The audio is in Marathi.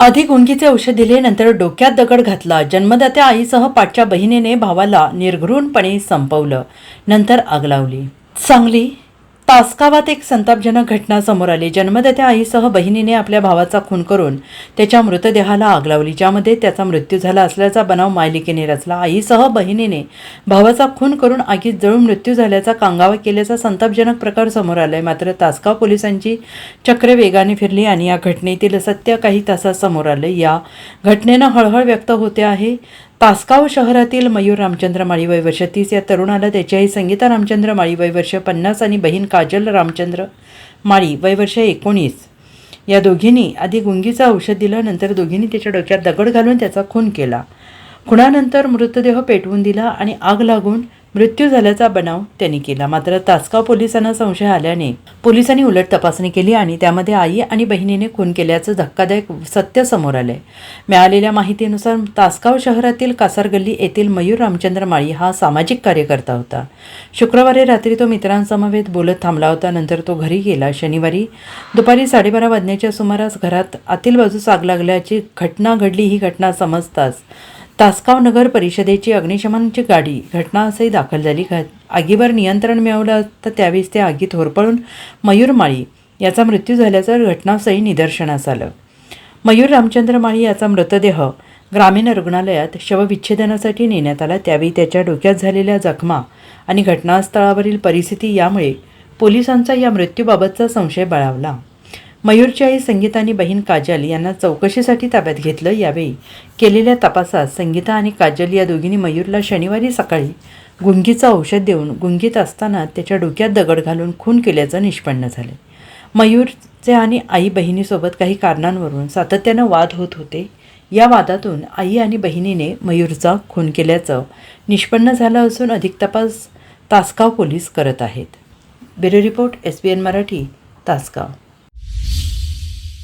अधिक उंगीचे औषध दिले नंतर डोक्यात दगड घातला. जन्मदात्या आईसह पाठच्या बहिणीने भावाला निर्घृणपणे संपवलं. नंतर आग लावली. सांगली तासगावात एक संतापजनक घटना समोर आली. जन्मदात्या आईसह बहिणीने आपल्या भावाचा खून करून त्याच्या मृतदेहाला आग लावली ज्यामध्ये त्याचा मृत्यू झाला असल्याचा बनाव मायलिकेने रचला. आईसह बहिणीने भावाचा खून करून आगीत जळून मृत्यू झाल्याचा कांगावा केल्याचा संतापजनक प्रकार समोर आलाय. मात्र तासगाव पोलिसांची चक्र वेगाने फिरली आणि या घटनेतील सत्य काही तासात समोर आले या घटनेनं हळहळ व्यक्त होते आहे. तासगाव शहरातील मयूर रामचंद्र माळीवय वर्ष तीस या तरुणाला त्याची आई संगीता रामचंद्र माळीवय वर्ष पन्नास आणि बहीण काजल रामचंद्र माळी वय वर्ष एकोणीस. या दोघींनी आधी गुंगीचं औषध दिलं नंतर दोघींनी त्याच्या डोक्यात दगड घालून त्याचा खून केला. खुणानंतर मृतदेह पेटवून दिला आणि आग लागून मृत्यू झाल्याचा बनाव त्यांनी केला. मात्र तासगाव पोलिसांना संशय आल्याने पोलिसांनी उलट तपासणी केली आणि त्यामध्ये आई आणि बहिणीने खून केल्याचं धक्कादायक सत्य समोर आलंय. मिळालेल्या माहितीनुसार तासगाव शहरातील कासारगल्ली येथील मयूर रामचंद्र माळी हा सामाजिक कार्यकर्ता होता. शुक्रवारी रात्री तो मित्रांसमवेत बोलत थांबला होता. नंतर तो घरी गेला. शनिवारी दुपारी साडेबारा वाजण्याच्या सुमारास घरात आतील बाजूस आग लागल्याची घटना घडली. ही घटना समजताच तासगाव नगर परिषदेची अग्निशमनची गाडी घटनास्थळी दाखल झाली. घ आगीवर नियंत्रण मिळवलं तर त्यावेळेस त्या आगीत होरपळून मयूर माळी याचा मृत्यू झाल्याचं घटनास्थळी निदर्शनास आलं. मयूर रामचंद्र माळी याचा मृतदेह ग्रामीण रुग्णालयात शवविच्छेदनासाठी नेण्यात आला. त्यावेळी त्याच्या डोक्यात झालेल्या जखमा आणि घटनास्थळावरील परिस्थिती यामुळे पोलिसांचा या मृत्यूबाबतचा संशय बळावला. मयूरची आई संगीता आणि बहीण काजल यांना चौकशीसाठी ताब्यात घेतलं यावेळी. केलेल्या तपासात संगीता आणि काजल या दोघींनी मयूरला शनिवारी सकाळी गुंगीचं औषध देऊन गुंगीत असताना त्याच्या डोक्यात दगड घालून खून केल्याचं निष्पन्न झाले. मयूरचे आणि आई बहिणीसोबत काही कारणांवरून सातत्यानं वाद होत होते. या वादातून आई आणि बहिणीने मयूरचा खून केल्याचं निष्पन्न झालं असून अधिक तपास तासगाव पोलीस करत आहेत. Bureau report S B N Marathi Tasgaon.